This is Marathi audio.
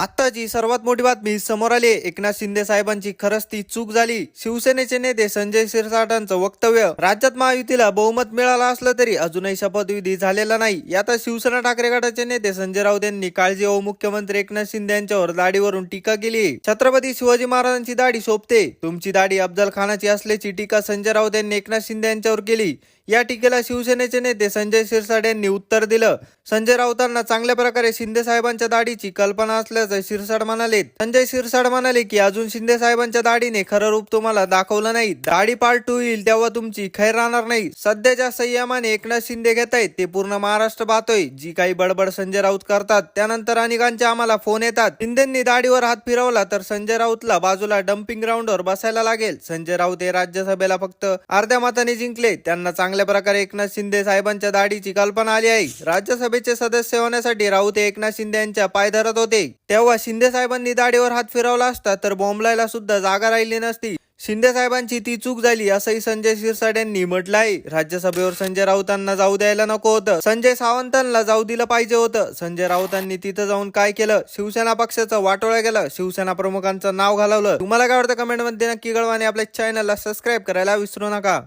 あった महाराष्ट्राची सर्वात मोठी बातमी समोर आली एकनाथ शिंदे साहेबांची खरंच ती चूक झाली. शिवसेनेचे नेते संजय शिरसाटांचं वक्तव्य. राज्यात महायुतीला बहुमत मिळालं असलं तरी अजूनही शपथविधी झालेला नाही. यात शिवसेना ठाकरे गटाचे नेते संजय राऊत यांनी काळजी व मुख्यमंत्री एकनाथ शिंदे यांच्यावर दाढीवरून टीका केली. छत्रपती शिवाजी महाराजांची दाढी शोभते तुमची दाढी अफजल खानाची असल्याची टीका संजय राऊत यांनी एकनाथ शिंदे यांच्यावर केली. या टीकेला शिवसेनेचे नेते संजय शिरसाट यांनी उत्तर दिलं. संजय राऊतांना चांगल्या प्रकारे शिंदे साहेबांच्या दाढीची कल्पना असल्याचं शिरसाड म्हणाले संजय शिरसाड म्हणाले की अजून शिंदे साहेबांच्या दाढीने खरं रूप तुम्हाला दाखवलं नाही. दाढी पार्ट टू येईल तेव्हा तुमची खैर राहणार नाही. सध्याच्या संयमाने एकनाथ शिंदे घेत आहेत ते पूर्ण महाराष्ट्र पाहतोय. जी काही बडबड संजय राऊत करतात त्यानंतर अनेकांचे आम्हाला फोन येतात. शिंदेंनी दाढीवर हात फिरवला तर संजय राऊतला बाजूला डम्पिंग ग्राउंडवर बसायला लागेल. संजय राऊत हे राज्यसभेला फक्त अर्ध्या मताने जिंकले. त्यांना चांगल्या प्रकारे एकनाथ शिंदे साहेबांच्या दाढीची कल्पना आली आहे. राज्यसभेचे सदस्य होण्यासाठी राऊत हे एकनाथ शिंदे यांच्या पाय धरत होते. तेव्हा शिंदे साहेबांनी दाढीवर हात फिरवला असता तर बॉम्बलायला सुद्धा जागा राहिली नसती. शिंदे साहेबांची ती चूक झाली असंही संजय शिरसाट यांनी म्हटलं आहे राज्यसभेवर संजय राऊतांना जाऊ द्यायला नको होतं. संजय सावंतांना जाऊ दिलं पाहिजे होतं. संजय राऊतांनी तिथं जाऊन काय केलं? शिवसेना पक्षाचं वाटोळं केलं शिवसेना प्रमुखांचं नाव घालवलं. तुम्हाला काय वाटतं कमेंटमध्ये नक्की कळवा आणि आपल्या चॅनलला सबस्क्राईब करायला विसरू नका.